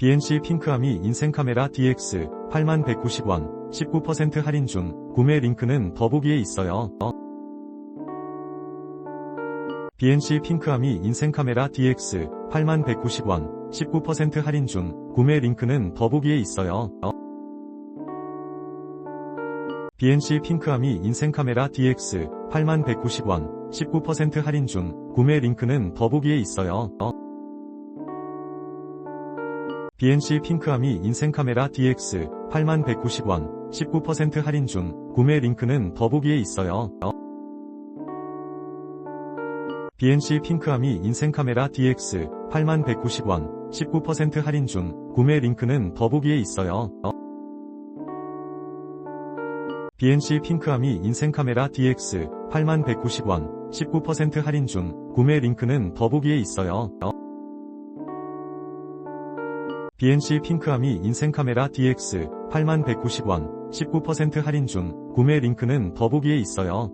BNC 핑크아미 인생카메라 DX 8190원 19% 할인 중 구매 링크는 더보기에 있어요. BNC 핑크아미 인생카메라 DX 8190원 19% 할인 중 구매 링크는 더보기에 있어요. BNC 핑크아미 인생카메라 DX 8190원 19% 할인 중 구매 링크는 더보기에 있어요. BNC 핑크아미 인생카메라 DX 8190원 19% 할인 중 구매 링크는 더보기에 있어요. BNC 핑크아미 인생카메라 DX 8190원 19% 할인 중 구매 링크는 더보기에 있어요. BNC 핑크아미 인생카메라 DX 8190원 19% 할인 중 구매 링크는 더보기에 있어요. BNC 핑크아미 인생카메라 DX 8190원 19% 할인 중 구매 링크는 더보기에 있어요.